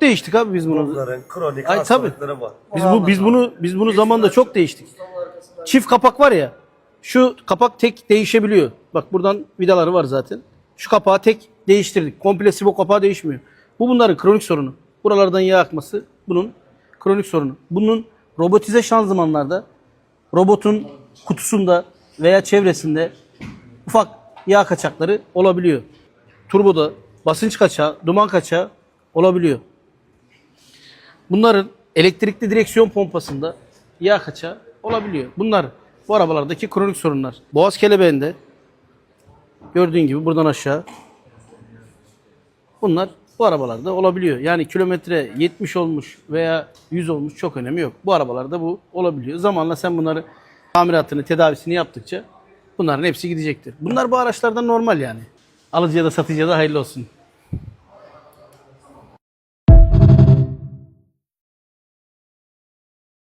Değiştik abi biz bunu. Bunların kronik Ay, hastalıkları var. Biz bu biz bunu biz bunu zamanda çok değiştik. Çift kapak var ya. Şu kapak tek değişebiliyor. Bak buradan vidaları var zaten. Şu kapağı tek değiştirdik. Komple sibo kapağı değişmiyor. Bu bunların kronik sorunu. Buralardan yağ akması bunun kronik sorunu. Bunun robotize şanzımanlarda robotun kutusunda veya çevresinde ufak yağ kaçakları olabiliyor. Turboda basınç kaçağı, duman kaçağı olabiliyor. Bunların elektrikli direksiyon pompasında yağ kaçağı olabiliyor. Bunlar bu arabalardaki kronik sorunlar. Boğaz kelebeğinde gördüğün gibi buradan aşağı bunlar bu arabalarda olabiliyor. Yani kilometre 70 olmuş veya 100 olmuş çok önemi yok. Bu arabalarda bu olabiliyor. Zamanla sen bunları tamiratını, tedavisini yaptıkça bunların hepsi gidecektir. Bunlar bu araçlardan normal yani. Alıcıya da satıcıya da hayırlı olsun.